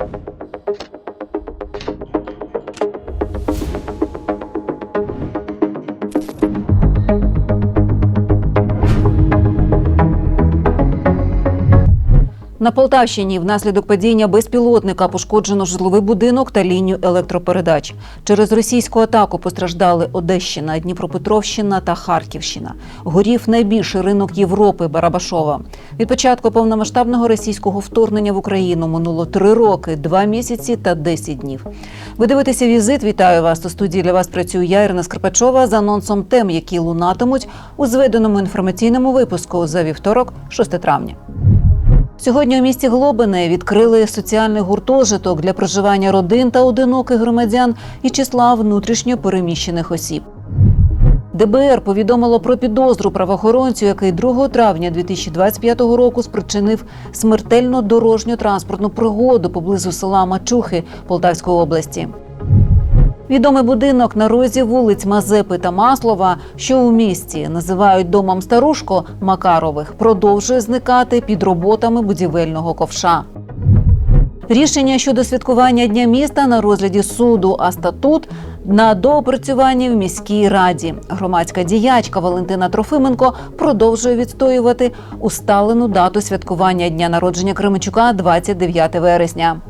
you. На Полтавщині внаслідок падіння безпілотника пошкоджено житловий будинок та лінію електропередач. Через російську атаку постраждали Одещина, Дніпропетровщина та Харківщина. Горів найбільший ринок Європи Барабашова. Від початку повномасштабного російського вторгнення в Україну минуло три роки, два місяці та 10 днів. Ви дивитеся візит. Вітаю вас. У студії для вас працюю я, Ірина Скрипачова, з анонсом тем, які лунатимуть у зведеному інформаційному випуску за вівторок, 6 травня. Сьогодні у місті Глобине відкрили соціальний гуртожиток для проживання родин та одиноких громадян і числа внутрішньо переміщених осіб. ДБР повідомило про підозру правоохоронцю, який 2 травня 2025 року спричинив смертельну дорожню транспортну пригоду поблизу села Мачухи Полтавської області. Відомий будинок на розі вулиць Мазепи та Маслова, що у місті називають домом старушко Макарових, продовжує зникати під роботами будівельного ковша. Рішення щодо святкування Дня міста на розгляді суду, а статут на доопрацюванні в міській раді. Громадська діячка Валентина Трофименко продовжує відстоювати усталену дату святкування дня народження Кременчука 29 вересня.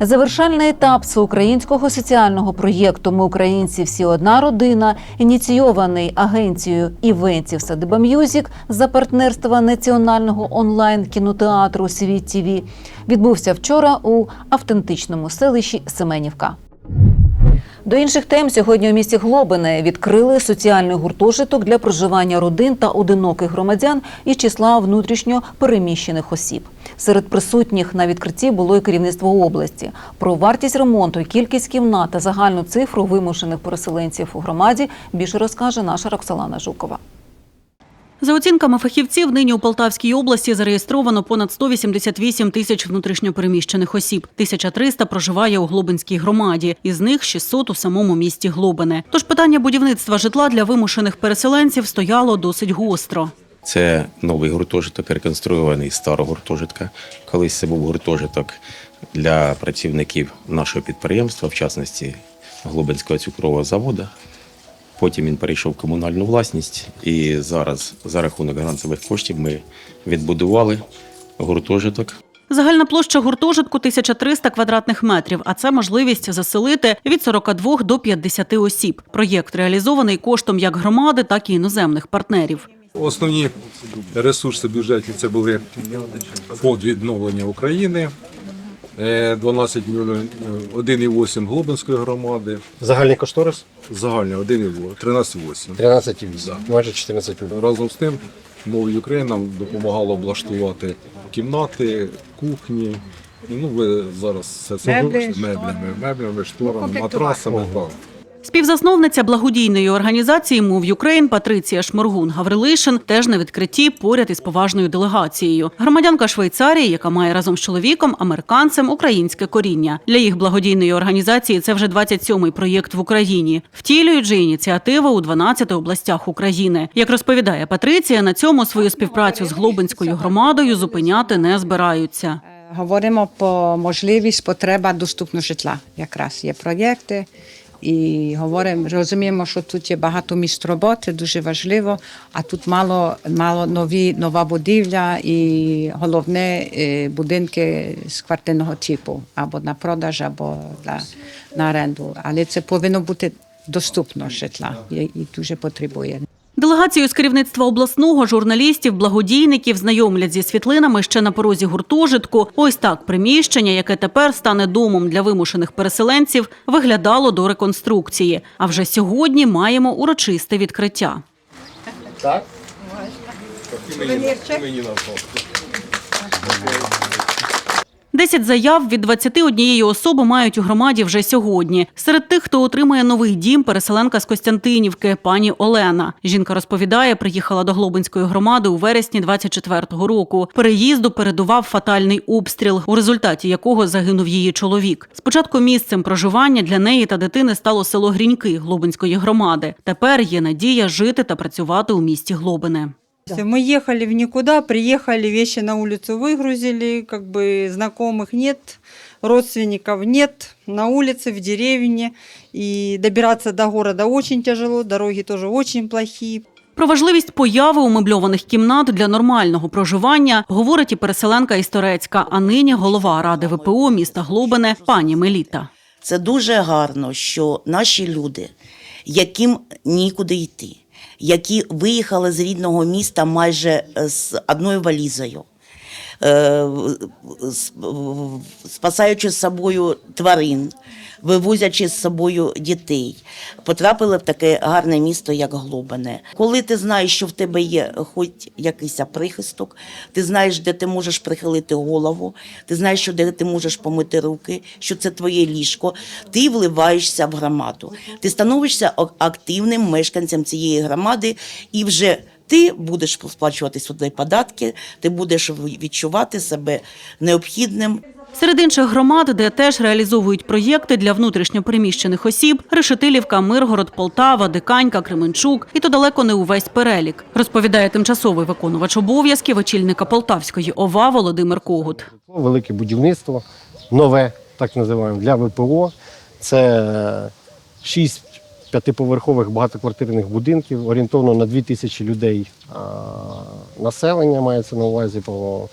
Завершальний етап всеукраїнського соціального проєкту Ми українці всі одна родина, ініційований агенцією івентів Садиба М'юзік за партнерства національного онлайн кінотеатру Світ ТВ відбувся вчора у автентичному селищі Семенівка. До інших тем сьогодні у місті Глобине відкрили соціальний гуртожиток для проживання родин та одиноких громадян із числа внутрішньо переміщених осіб. Серед присутніх на відкритті було і керівництво області. Про вартість ремонту, кількість кімнат та загальну цифру вимушених переселенців у громаді більше розкаже наша Роксолана Жукова. За оцінками фахівців, нині у Полтавській області зареєстровано понад 188 тисяч внутрішньопереміщених осіб. 1300 проживає у Глобинській громаді, із них 600 у самому місті Глобине. Тож питання будівництва житла для вимушених переселенців стояло досить гостро. Це новий гуртожиток, реконструйований з старого гуртожитка. Колись це був гуртожиток для працівників нашого підприємства, в частності Глобинського цукрового заводу. Потім він перейшов в комунальну власність, і зараз за рахунок грантових коштів ми відбудували гуртожиток. Загальна площа гуртожитку 1300 квадратних метрів, а це можливість заселити від 42 до 50 осіб. Проєкт реалізований коштом як громади, так і іноземних партнерів. Основні ресурси бюджетні це були фонд відновлення України, 12 мільйонів, е, 1,8 Глобинської громади, Загальний кошторис Загальний 1,13,8. 13,8. Да. майже 14 мільйонів. Разом з тим, Новий України нам допомагало облаштувати кімнати, кухні. Ну, ви зараз все це меблями, меблями, шторами, матрасами. Так. Співзасновниця благодійної організації Move Ukraine Патриція Шморгун Гаврилишин теж на відкритті поряд із поважною делегацією. Громадянка Швейцарії, яка має разом з чоловіком, американцем, українське коріння. Для їх благодійної організації це вже 27-й проєкт в Україні. Втілюють же ініціативи у 12 областях України. Як розповідає Патриція, на цьому свою співпрацю з Глобинською громадою зупиняти не збираються. Говоримо про можливість потреба доступного житла. Якраз є проєкти. І говоримо, розуміємо, що тут є багато місць роботи, дуже важливо. А тут мало, мало нові, нова будівля і головне будинки з квартирного типу або на продаж, або для, на оренду. Але це повинно бути доступно житла і дуже потребує. Делегацію з керівництва обласного журналістів, благодійників знайомлять зі світлинами ще на порозі гуртожитку. Ось так приміщення, яке тепер стане домом для вимушених переселенців, виглядало до реконструкції. А вже сьогодні маємо урочисте відкриття. Десять заяв від 21 особи мають у громаді вже сьогодні. Серед тих, хто отримає новий дім, переселенка з Костянтинівки, пані Олена. Жінка розповідає, приїхала до Глобинської громади у вересні 24-го року. Переїзду передував фатальний обстріл, у результаті якого загинув її чоловік. Спочатку місцем проживання для неї та дитини стало село Гріньки Глобинської громади. Тепер є надія жити та працювати у місті Глобине. Мы ехали в никуда, приехали, вещи на улицу выгрузили, как бы знакомых нет, родственников нет, на улице, в деревне. И добираться до города очень тяжело, дороги тоже очень плохие. Про важливість появи умебльованих кімнат для нормального проживання говорить і переселенка із Торецька, а нині голова ради ВПО міста Глобине пані Меліта. Це дуже гарно, що наші люди, яким нікуди йти, які виїхали з рідного міста майже е, з одною валізою, спасаючи з собою тварин, вивозячи з собою дітей, потрапили в таке гарне місто, як Глобине. Коли ти знаєш, що в тебе є хоч якийсь прихисток, ти знаєш, де ти можеш прихилити голову, ти знаєш, що де ти можеш помити руки, що це твоє ліжко, ти вливаєшся в громаду. Ти становишся активним мешканцем цієї громади і вже ти будеш сплачувати свої податки, ти будеш відчувати себе необхідним Серед інших громад, де теж реалізовують проєкти для внутрішньопереміщених осіб, Решетилівка, Миргород, Полтава, Диканька, Кременчук. І то далеко не увесь перелік, розповідає тимчасовий виконувач обов'язків очільника Полтавської ОВА Володимир Когут. Велике будівництво, нове, так називаємо, для ВПО. Це шість п'ятиповерхових багатоквартирних будинків, орієнтовно на дві тисячі людей населення мається на увазі по,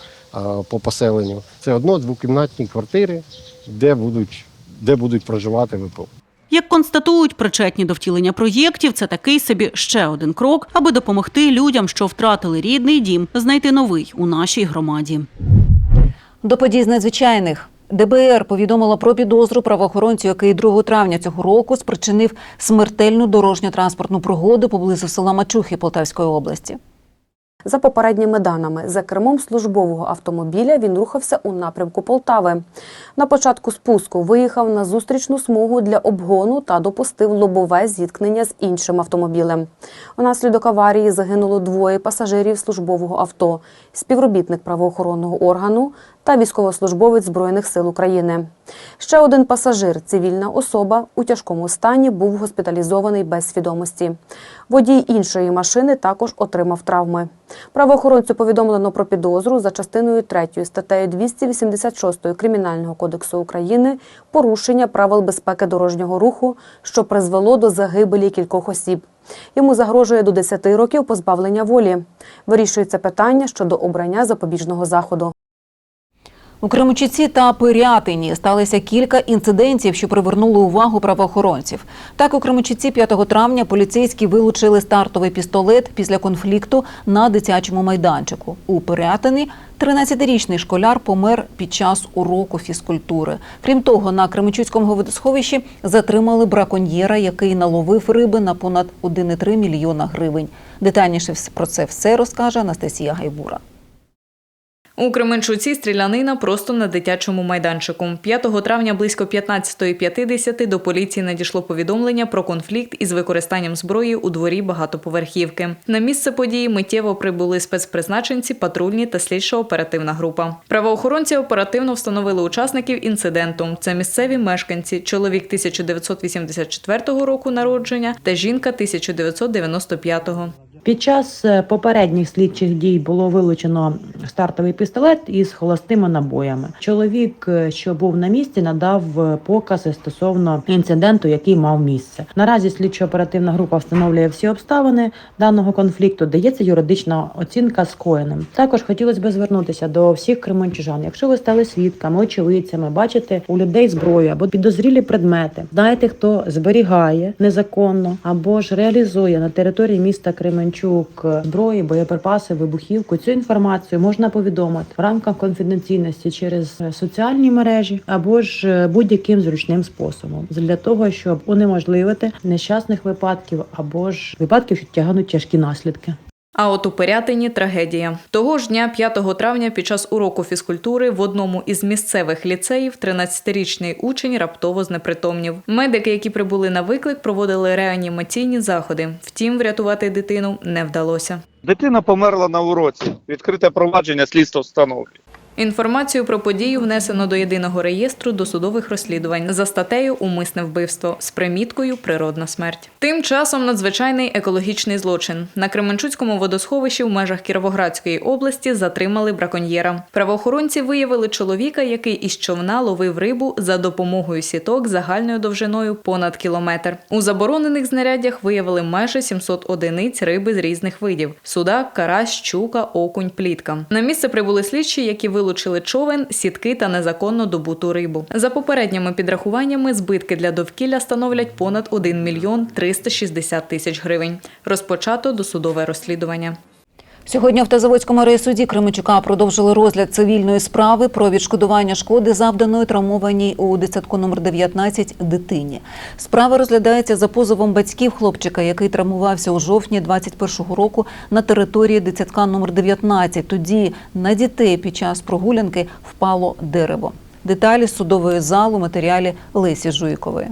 по поселенню. Це одно-двокімнатні квартири, де будуть, де будуть проживати ВПО. Як констатують причетні до втілення проєктів, це такий собі ще один крок, аби допомогти людям, що втратили рідний дім, знайти новий у нашій громаді. До подій з надзвичайних. ДБР повідомило про підозру правоохоронцю, який 2 травня цього року спричинив смертельну дорожньо-транспортну пригоду поблизу села Мачухи Полтавської області. За попередніми даними, за кермом службового автомобіля він рухався у напрямку Полтави. На початку спуску виїхав на зустрічну смугу для обгону та допустив лобове зіткнення з іншим автомобілем. Унаслідок аварії загинуло двоє пасажирів службового авто, співробітник правоохоронного органу та військовослужбовець Збройних сил України. Ще один пасажир, цивільна особа, у тяжкому стані був госпіталізований без свідомості. Водій іншої машини також отримав травми. Правоохоронцю повідомлено про підозру за частиною 3 статтею 286 Кримінального кодексу України порушення правил безпеки дорожнього руху, що призвело до загибелі кількох осіб. Йому загрожує до 10 років позбавлення волі. Вирішується питання щодо обрання запобіжного заходу. У Кременчуці та Пирятині сталося кілька інцидентів, що привернули увагу правоохоронців. Так, у Кременчуці 5 травня поліцейські вилучили стартовий пістолет після конфлікту на дитячому майданчику. У Пирятині 13-річний школяр помер під час уроку фізкультури. Крім того, на Кременчуцькому водосховищі затримали браконьєра, який наловив риби на понад 1,3 мільйона гривень. Детальніше про це все розкаже Анастасія Гайбура. У Кременчуці стрілянина просто на дитячому майданчику. 5 травня близько 15.50 до поліції надійшло повідомлення про конфлікт із використанням зброї у дворі багатоповерхівки. На місце події миттєво прибули спецпризначенці, патрульні та слідчо-оперативна група. Правоохоронці оперативно встановили учасників інциденту. Це місцеві мешканці, чоловік 1984 року народження та жінка 1995-го. Під час е, попередніх слідчих дій було вилучено стартовий пістолет із холостими набоями. Чоловік, е, що був на місці, надав е, покази стосовно інциденту, який мав місце. Наразі слідчо-оперативна група встановлює всі обставини даного конфлікту, дається юридична оцінка скоєним. Також хотілося б звернутися до всіх кременчужан. Якщо ви стали свідками, очевидцями, бачите у людей зброю або підозрілі предмети, знаєте, хто зберігає незаконно або ж реалізує на території міста Кременчук зброї, боєприпаси, вибухівку. Цю інформацію можна повідомити в рамках конфіденційності через е, соціальні мережі або ж е, будь-яким зручним способом для того, щоб унеможливити нещасних випадків або ж випадків, що тягнуть тяжкі наслідки. А от у Пирятині трагедія. Того ж дня, 5 травня, під час уроку фізкультури в одному із місцевих ліцеїв 13-річний учень раптово знепритомнів. Медики, які прибули на виклик, проводили реанімаційні заходи. Втім, врятувати дитину не вдалося. Дитина померла на уроці. Відкрите провадження слідство встановлює. Інформацію про подію внесено до єдиного реєстру досудових розслідувань за статтею Умисне вбивство з приміткою Природна смерть. Тим часом надзвичайний екологічний злочин на Кременчуцькому водосховищі в межах Кіровоградської області затримали браконьєра. Правоохоронці виявили чоловіка, який із човна ловив рибу за допомогою сіток загальною довжиною понад кілометр. У заборонених знаряддях виявили майже 700 одиниць риби з різних видів: судак, карась, щука, окунь, плітка. На місце прибули слідчі, які вилучили човен, сітки та незаконно добуту рибу. За попередніми підрахуваннями, збитки для довкілля становлять понад 1 мільйон 360 тисяч гривень. Розпочато досудове розслідування. Сьогодні в Тазаводському райсуді Кременчука продовжили розгляд цивільної справи про відшкодування шкоди, завданої травмованій у дитсадку номер 19 дитині. Справа розглядається за позовом батьків хлопчика, який травмувався у жовтні 21-го року на території дитсадка номер 19. Тоді на дітей під час прогулянки впало дерево. Деталі судової зали матеріалі Лесі Жуйкової.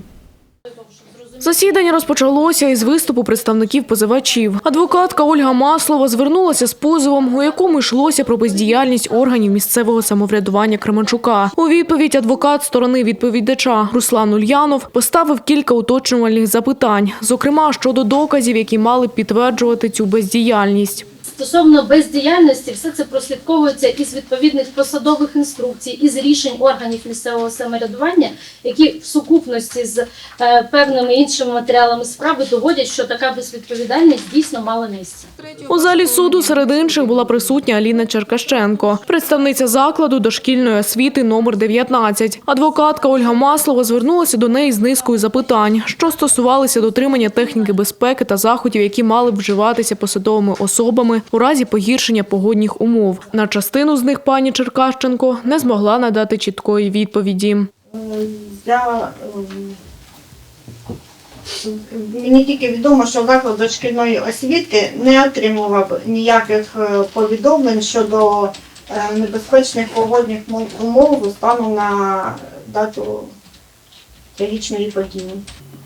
Засідання розпочалося із виступу представників позивачів. Адвокатка Ольга Маслова звернулася з позовом, у якому йшлося про бездіяльність органів місцевого самоврядування Кременчука. У відповідь адвокат сторони відповідача Руслан Ульянов поставив кілька уточнювальних запитань, зокрема щодо доказів, які мали підтверджувати цю бездіяльність. Стосовно бездіяльності, все це прослідковується із відповідних посадових інструкцій, із рішень органів місцевого самоврядування, які в сукупності з е, певними іншими матеріалами справи доводять, що така безвідповідальність дійсно мала місце. У залі суду серед інших була присутня Аліна Черкащенко, представниця закладу дошкільної освіти номер 19. Адвокатка Ольга Маслова звернулася до неї з низкою запитань, що стосувалися дотримання техніки безпеки та заходів, які мали б вживатися посадовими особами у разі погіршення погодних умов. На частину з них пані Черкащенко не змогла надати чіткої відповіді. Я, ем, мені тільки відомо, що заклад дошкільної освіти не отримував ніяких е, повідомлень щодо е, небезпечних погодних мов- умов станом на дату трагічної події.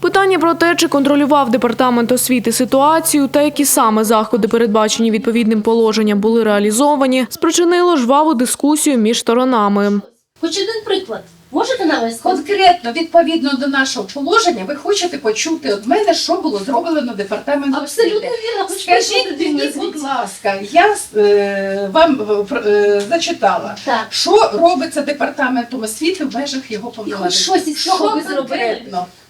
Питання про те, чи контролював департамент освіти ситуацію та які саме заходи, передбачені відповідним положенням, були реалізовані, спричинило жваву дискусію між сторонами. Хоч один приклад можете навести? Конкретно, відповідно до нашого положення, ви хочете почути від мене, що було зроблено департаментом Абсолютно освіти. вірно. Скажіть мені, будь ласка, я е, вам е, е, зачитала, Так. що робиться департаментом освіти в межах його І хоч повноважень. щось із Що ви зробили?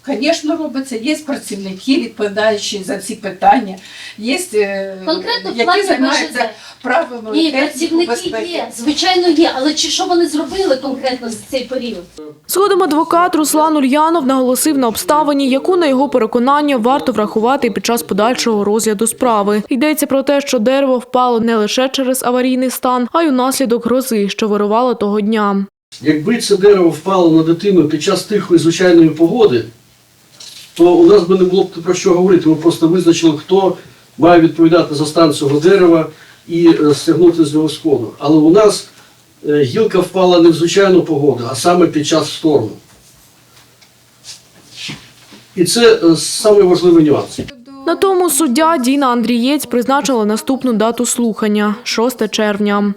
Звісно, робиться. Є працівники, відповідаючі за ці питання, є е, Конкретно в які плані займаються БЖД. правилами Ні, техніки працівники безпеки. є, звичайно є, але чи що вони зробили конкретно за цей період? Згодом адвокат Руслан Ульянов наголосив на обставині, яку на його переконання варто врахувати під час подальшого розгляду справи. Йдеться про те, що дерево впало не лише через аварійний стан, а й унаслідок грози, що вирувала того дня. Якби це дерево впало на дитину під час тихої звичайної погоди, то у нас би не було б про що говорити. Ми просто визначили, хто має відповідати за стан цього дерева і е, стягнути з нього шкоду. Але у нас е, гілка впала не в звичайну погоду, а саме під час шторму. І це е, самий важливий нюанс. На тому суддя Діна Андрієць призначила наступну дату слухання 6 червня.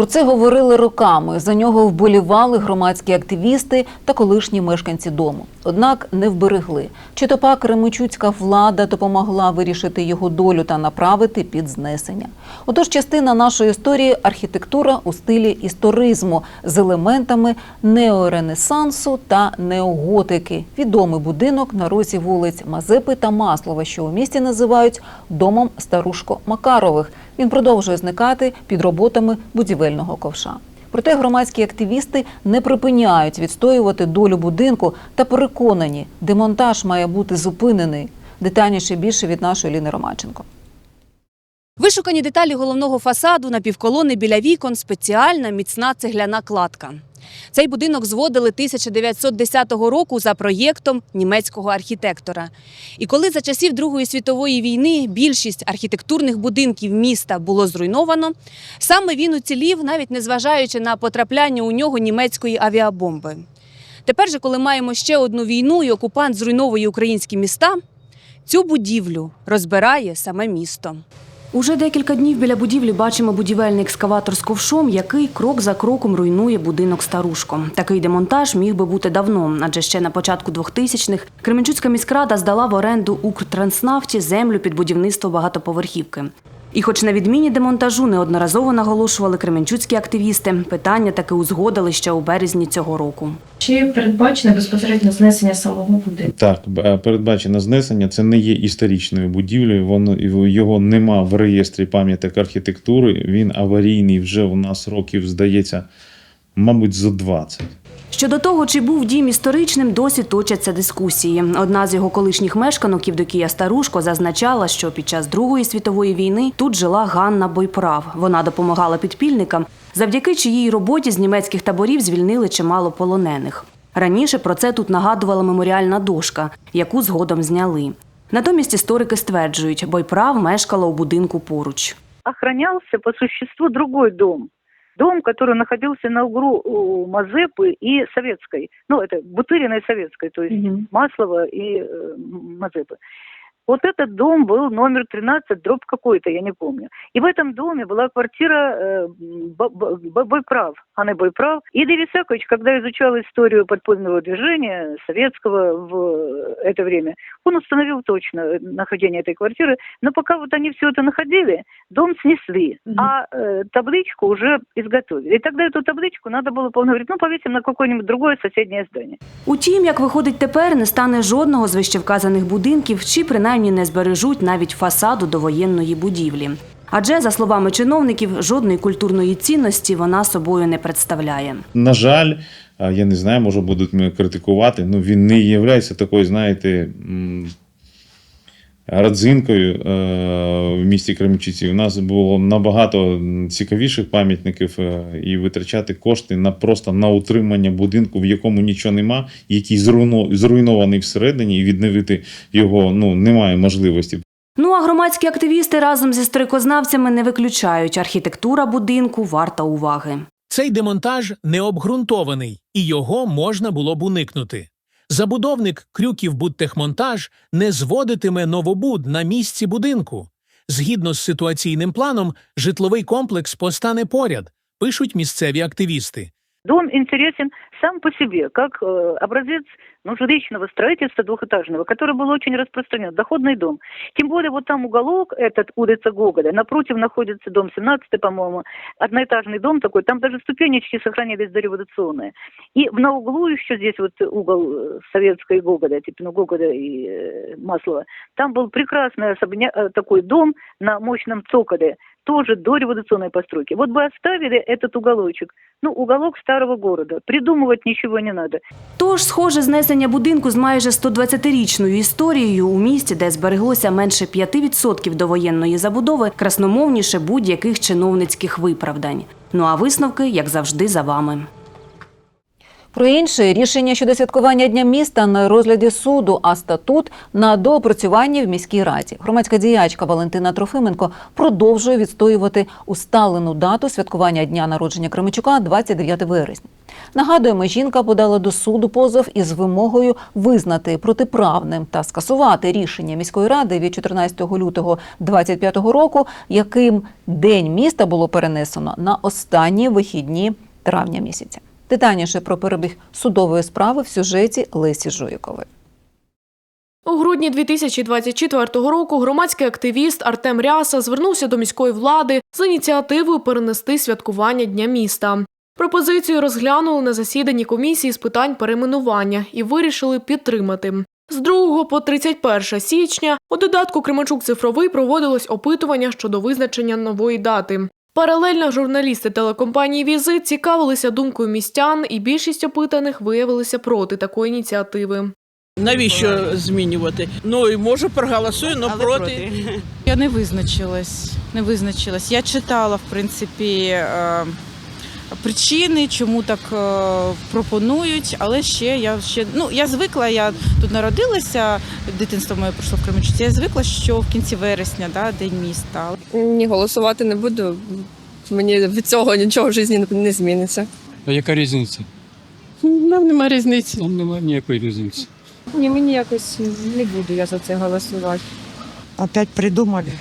Про це говорили роками. За нього вболівали громадські активісти та колишні мешканці дому. Однак не вберегли. Чи то пак Кременчуцька влада допомогла вирішити його долю та направити під знесення. Отож, частина нашої історії архітектура у стилі історизму з елементами неоренесансу та неоготики. Відомий будинок на розі вулиць Мазепи та Маслова, що у місті називають домом старушко Макарових. Він продовжує зникати під роботами будівельного ковша. Проте громадські активісти не припиняють відстоювати долю будинку та переконані, демонтаж має бути зупинений. Детальніше більше від нашої Ліни Ромаченко. Вишукані деталі головного фасаду на півколони біля вікон спеціальна міцна цегляна кладка. Цей будинок зводили 1910 року за проєктом німецького архітектора. І коли за часів Другої світової війни більшість архітектурних будинків міста було зруйновано, саме він уцілів, навіть незважаючи на потрапляння у нього німецької авіабомби. Тепер же, коли маємо ще одну війну і окупант зруйновує українські міста, цю будівлю розбирає саме місто. Уже декілька днів біля будівлі бачимо будівельний екскаватор з ковшом, який крок за кроком руйнує будинок старушко. Такий демонтаж міг би бути давно, адже ще на початку 2000-х Кременчуцька міськрада здала в оренду Укртранснафті землю під будівництво багатоповерхівки. І хоч на відміні демонтажу неодноразово наголошували кременчуцькі активісти, питання таки узгодили ще у березні цього року. Чи передбачено безпосередньо знесення самого будинку? Так, е, передбачено знесення. Це не є історичною будівлею. Воно його нема в реєстрі пам'яток архітектури. Він аварійний вже у нас років, здається, мабуть, за 20. Щодо того, чи був дім історичним, досі точаться дискусії. Одна з його колишніх мешканок Євдокія Старушко зазначала, що під час Другої світової війни тут жила Ганна Бойправ. Вона допомагала підпільникам, завдяки чиїй роботі з німецьких таборів звільнили чимало полонених. Раніше про це тут нагадувала меморіальна дошка, яку згодом зняли. Натомість історики стверджують, Бойправ мешкала у будинку поруч. охранялся по существу другой дом Дом, который находился на углу у Мазепы и Советской. Ну, это Бутырина и Советской, то есть Маслова и э, Мазепы. Вот этот дом был номер 13, дробь какой-то, я не помню. И в этом доме была квартира э, Б- Б- Б- Бойправ, Анны Бойправ. И Илья Исакович, когда изучал историю подпольного движения советского в это время, он установил точно э, нахождение этой квартиры. Но пока вот они все это находили, дом снесли, а э, табличку уже изготовили. И тогда эту табличку надо было, он говорит, ну повесим на какое-нибудь другое соседнее здание. Утім, як виходить тепер, не стане жодного з вищевказаних будинків, чи принаймні не збережуть навіть фасаду довоєнної будівлі. Адже, за словами чиновників, жодної культурної цінності вона собою не представляє. На жаль, я не знаю, може будуть мене критикувати. Ну він не є такою, знаєте, м, родзинкою е, в місті Кременчуці. У нас було набагато цікавіших пам'ятників е, і витрачати кошти на просто на утримання будинку, в якому нічого нема, який зруйно- зруйнований всередині, і відновити його ну немає можливості. Ну а громадські активісти разом зі сторикознавцями не виключають. Архітектура будинку варта уваги. Цей демонтаж необґрунтований, і його можна було б уникнути. Забудовник Крюків Будтехмонтаж не зводитиме новобуд на місці будинку. Згідно з ситуаційним планом, житловий комплекс постане поряд, пишуть місцеві активісти. Дом интересен сам по себе, как э, образец ну, жилищного строительства двухэтажного, который был очень распространен, доходный дом. Тем более вот там уголок, этот улица Гоголя, напротив находится дом 17, по-моему, одноэтажный дом такой, там даже ступенечки сохранились дореволюционные. И на углу еще здесь вот угол э, Советской Гоголя, типа ну, Гоголя и э, Маслова, там был прекрасный особня... э, такой дом на мощном цоколе, тоже дореволюционной постройки. Вот бы оставили этот уголочек, ну, уголок старого города, придумывать нічого не надо. Тож, схоже, знесення будинку з майже 120-річною історією у місті, де збереглося менше 5% довоєнної забудови, красномовніше будь-яких чиновницьких виправдань. Ну а висновки, як завжди, за вами. Про інше рішення щодо святкування Дня міста на розгляді суду, а статут на доопрацюванні в міській раді. Громадська діячка Валентина Трофименко продовжує відстоювати усталену дату святкування дня народження Кременчука 29 вересня. Нагадуємо, жінка подала до суду позов із вимогою визнати протиправним та скасувати рішення міської ради від 14 лютого 2025 року, яким день міста було перенесено на останні вихідні травня місяця. Детальніше про перебіг судової справи в сюжеті Лесі Жуйкової. У грудні 2024 року громадський активіст Артем Ряса звернувся до міської влади з ініціативою перенести святкування Дня міста. Пропозицію розглянули на засіданні комісії з питань перейменування і вирішили підтримати. З 2 по 31 січня у додатку Кременчук цифровий проводилось опитування щодо визначення нової дати. Паралельно журналісти телекомпанії Візит цікавилися думкою містян, і більшість опитаних виявилися проти такої ініціативи. Навіщо змінювати? Ну і може проголосую, але проти. Я не визначилась. Не визначилась. Я читала, в принципі, е, причини, чому так е, пропонують, але ще я ще ну я звикла. Я тут народилася, дитинство моє пройшло в Кременчуці. Я звикла, що в кінці вересня, да, день міста. Ні, голосувати не буду. Мені від цього нічого в житті не- зміниться. А яка різниця? Нам нема різниці. Нам немає ніякої різниці. Ні, мені якось не буду я за це голосувати. Опять придумали.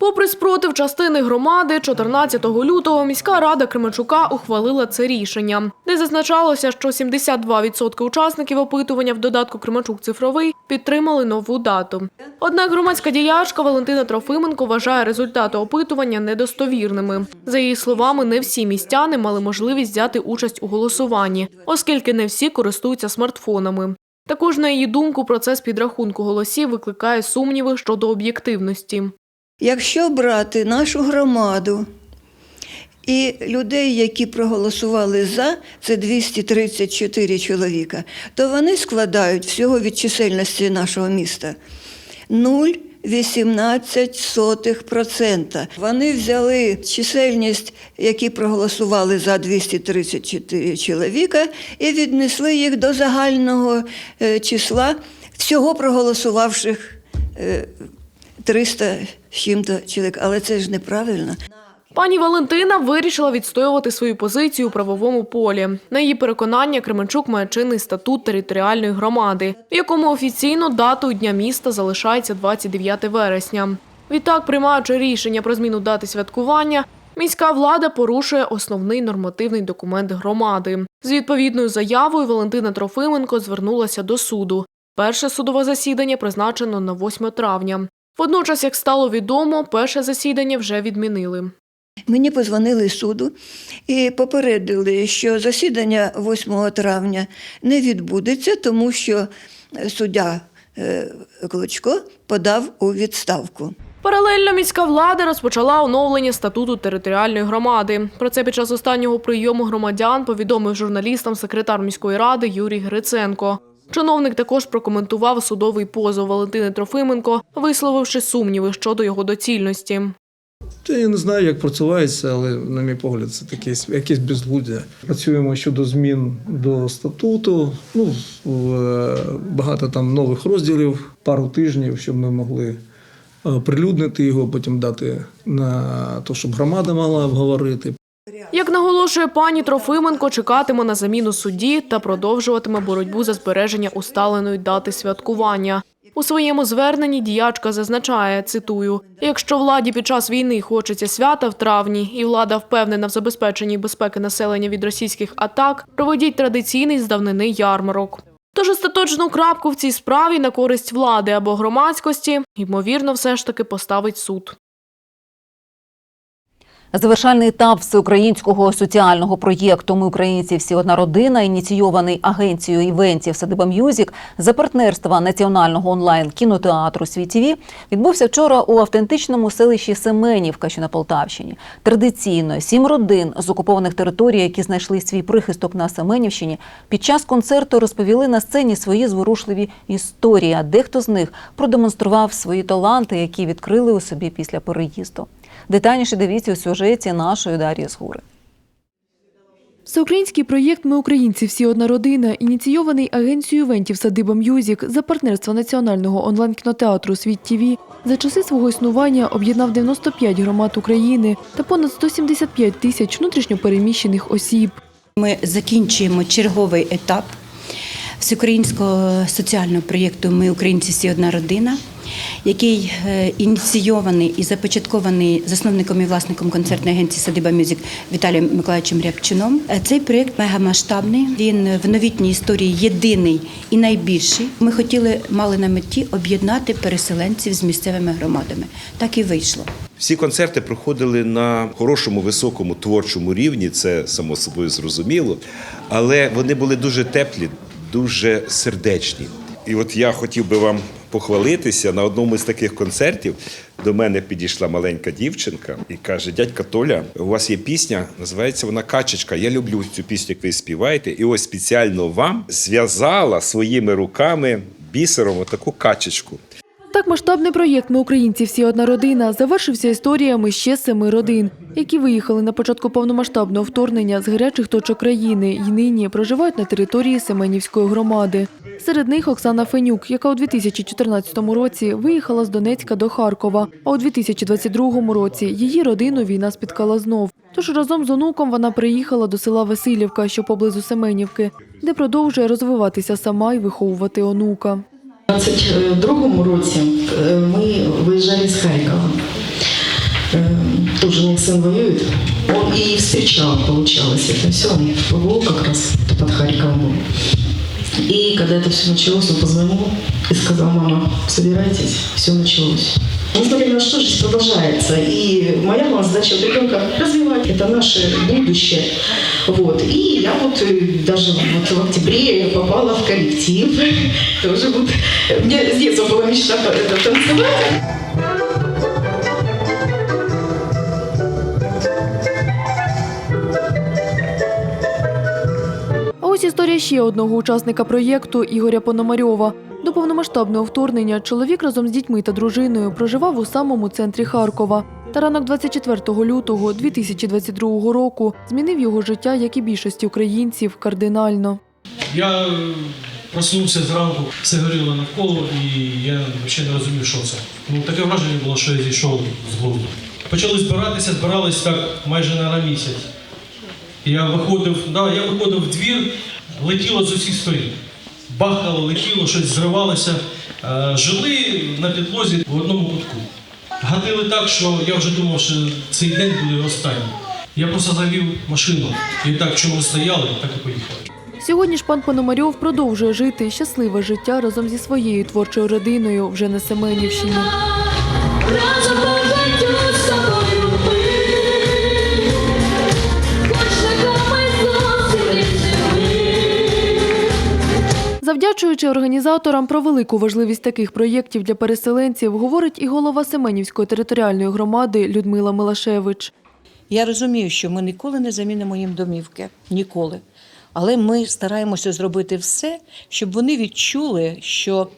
Попри спротив частини громади, 14 лютого міська рада Кременчука ухвалила це рішення, де зазначалося, що 72% учасників опитування в додатку Кременчук цифровий підтримали нову дату. Однак громадська діячка Валентина Трофименко вважає результати опитування недостовірними. За її словами, не всі містяни мали можливість взяти участь у голосуванні, оскільки не всі користуються смартфонами. Також, на її думку, процес підрахунку голосів викликає сумніви щодо об'єктивності. Якщо брати нашу громаду і людей, які проголосували за, це 234 чоловіка, то вони складають всього від чисельності нашого міста 0,18%. Вони взяли чисельність, які проголосували за 234 чоловіка, і віднесли їх до загального е, числа всього проголосувавших е, 300 з чим-то чоловік, але це ж неправильно. Пані Валентина вирішила відстоювати свою позицію у правовому полі. На її переконання, Кременчук має чинний статут територіальної громади, в якому офіційно датою Дня міста залишається 29 вересня. Відтак, приймаючи рішення про зміну дати святкування, міська влада порушує основний нормативний документ громади. З відповідною заявою Валентина Трофименко звернулася до суду. Перше судове засідання призначено на 8 травня. Водночас, як стало відомо, перше засідання вже відмінили. Мені позвонили з суду і попередили, що засідання 8 травня не відбудеться, тому що суддя е, Клочко подав у відставку. Паралельно міська влада розпочала оновлення статуту територіальної громади. Про це під час останнього прийому громадян повідомив журналістам секретар міської ради Юрій Гриценко. Чиновник також прокоментував судовий позов Валентини Трофименко, висловивши сумніви щодо його доцільності. Я не знаю, як працюється, але, на мій погляд, це таке якесь безглуздя. Працюємо щодо змін до статуту. Ну, в- е, багато там нових розділів, пару тижнів, щоб ми могли е, прилюднити його, потім дати на те, щоб громада мала обговорити. Як наголошує пані Трофименко, чекатиме на заміну судді та продовжуватиме боротьбу за збереження усталеної дати святкування. У своєму зверненні діячка зазначає, цитую: якщо владі під час війни хочеться свята в травні, і влада впевнена в забезпеченні безпеки населення від російських атак, проведіть традиційний з давнини ярмарок. Тож остаточну крапку в цій справі на користь влади або громадськості, ймовірно, все ж таки поставить суд. Завершальний етап всеукраїнського соціального проєкту Ми українці всі одна родина, ініційований агенцією івентів Садиба М'юзік за партнерства національного онлайн кінотеатру «Свій-ТІВІ» відбувся вчора у автентичному селищі Семенівка, що на Полтавщині. Традиційно сім родин з окупованих територій, які знайшли свій прихисток на Семенівщині, під час концерту розповіли на сцені свої зворушливі історії. А дехто з них продемонстрував свої таланти, які відкрили у собі після переїзду. Детальніше дивіться у сюжеті нашої Дар'ї Згури. Всеукраїнський проєкт Ми українці всі одна родина, ініційований агенцією івентів Садиба М'юзік за партнерства національного онлайн-кінотеатру Світ ТІВІ, за часи свого існування об'єднав 95 громад України та понад 175 тисяч внутрішньопереміщених осіб. Ми закінчуємо черговий етап всеукраїнського соціального проєкту Ми українці всі одна родина, який е, ініційований і започаткований засновником і власником концертної агенції Садиба Мюзик Віталієм Миколаївичем Рябчином. Е, Цей проєкт мегамасштабний. Він в новітній історії єдиний і найбільший. Ми хотіли мали на меті об'єднати переселенців з місцевими громадами. Так і вийшло. Всі концерти проходили на хорошому, високому творчому рівні, це само собою зрозуміло, але вони були дуже теплі, дуже сердечні. І от я хотів би вам похвалитися на одному з таких концертів. До мене підійшла маленька дівчинка і каже: дядька Толя, у вас є пісня, називається вона Качечка. Я люблю цю пісню, як ви співаєте. І ось спеціально вам зв'язала своїми руками бісером отаку качечку. Так масштабний проєкт Ми українці всі одна родина завершився історіями ще семи родин, які виїхали на початку повномасштабного вторгнення з гарячих точок країни і нині проживають на території Семенівської громади. Серед них Оксана Фенюк, яка у 2014 році виїхала з Донецька до Харкова, а у 2022 році її родину війна спіткала знов. Тож разом з онуком вона приїхала до села Васильівка, що поблизу Семенівки, де продовжує розвиватися сама і виховувати онука. У 22 році е, ми виїжджали з Харкова. э, тоже мой сын воюет, он и встречал, получалось, это все, он в ПВО как раз под Харьковом был. И когда это все началось, он позвонил и сказал, мама, собирайтесь, все началось. Несмотря на что, жизнь продолжается. И моя была задача ребенка развивать. Это наше будущее. Вот. И я вот э, даже вот в октябре попала в коллектив. Тоже вот. У меня с детства была мечта это, танцевать. А ось історія ще одного учасника проєкту Ігоря Пономарьова. До повномасштабного вторгнення чоловік разом з дітьми та дружиною проживав у самому центрі Харкова. Та ранок 24 лютого 2022 року змінив його життя, як і більшості українців, кардинально. Я проснувся зранку, все горіло навколо, і я взагалі не розумів, що це. Ну, таке враження було, що я зійшов з глузду. Почали збиратися, збирались так майже на місяць. Я виходив, да, я виходив в двір, летіло з усіх сторін. Бахало, летіло, щось зривалося. Е, Жили на підлозі в одному кутку. Гатили так, що я вже думав, що цей день буде останній. Я просто завів машину. І так, що ми стояли, так і поїхали. Сьогодні ж пан Пономарьов продовжує жити щасливе життя разом зі своєю творчою родиною вже на Семенівщині. Завдячуючи організаторам про велику важливість таких проєктів для переселенців, говорить і голова Семенівської територіальної громади Людмила Милашевич. Я розумію, що ми ніколи не замінимо їм домівки. Ніколи. Але ми стараємося зробити все, щоб вони відчули, що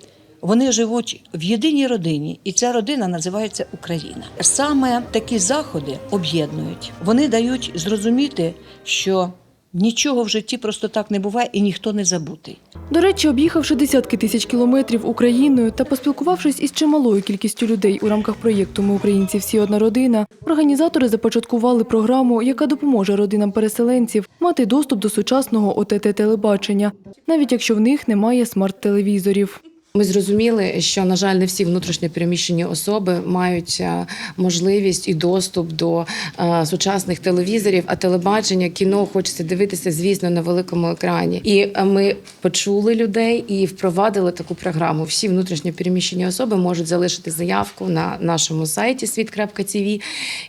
вони живуть в єдиній родині, і ця родина називається Україна. Саме такі заходи об'єднують. Вони дають зрозуміти, що нічого в житті просто так не буває і ніхто не забутий. До речі, об'їхавши десятки тисяч кілометрів Україною та поспілкувавшись із чималою кількістю людей у рамках проєкту Ми українці всі одна родина, організатори започаткували програму, яка допоможе родинам переселенців мати доступ до сучасного ОТТ телебачення, навіть якщо в них немає смарт-телевізорів. Ми зрозуміли, що на жаль, не всі внутрішньо переміщені особи мають е, можливість і доступ до е, сучасних телевізорів, а телебачення, кіно хочеться дивитися, звісно, на великому екрані. І е, ми почули людей і впровадили таку програму. Всі внутрішньо переміщені особи можуть залишити заявку на нашому сайті світ.тв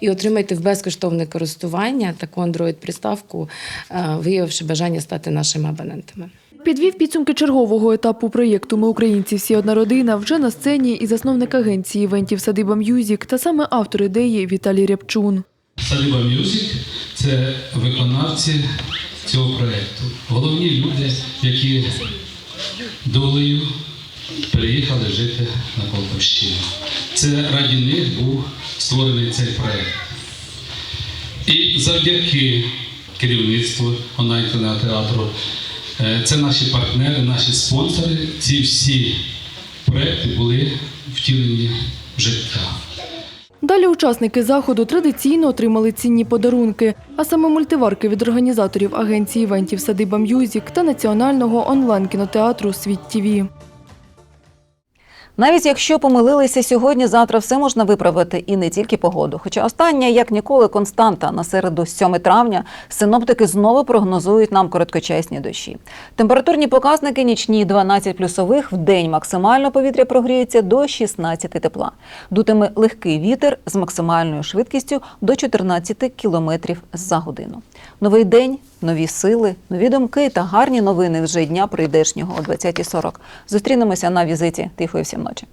і отримати в безкоштовне користування таку Android-приставку, виявивши бажання стати нашими абонентами. Підвів підсумки чергового етапу проєкту Ми українці всі одна родина вже на сцені і засновник агенції івентів Садиба М'юзік та саме автор ідеї Віталій Рябчун. Саліба Мюзик це виконавці цього проєкту. Головні люди, які долею переїхали жити на Полтавщину. Це раді них був створений цей проєкт. І завдяки керівництву онлайн-кінотеатру, це наші партнери, наші спонсори. Ці всі проекти були втілені в життя. Далі учасники заходу традиційно отримали цінні подарунки, а саме мультиварки від організаторів агенції івентів Садиба М'юзік та національного онлайн-кінотеатру Світ ТІВІ. Навіть якщо помилилися сьогодні, завтра все можна виправити і не тільки погоду. Хоча остання, як ніколи, константа на середу 7 травня синоптики знову прогнозують нам короткочасні дощі. Температурні показники нічні 12 плюсових, в день максимально повітря прогріється до 16 тепла. Дутиме легкий вітер з максимальною швидкістю до 14 кілометрів за годину. Новий день, нові сили, нові думки та гарні новини вже дня прийдешнього о 20.40. Зустрінемося на візиті. Тихої всім ночі.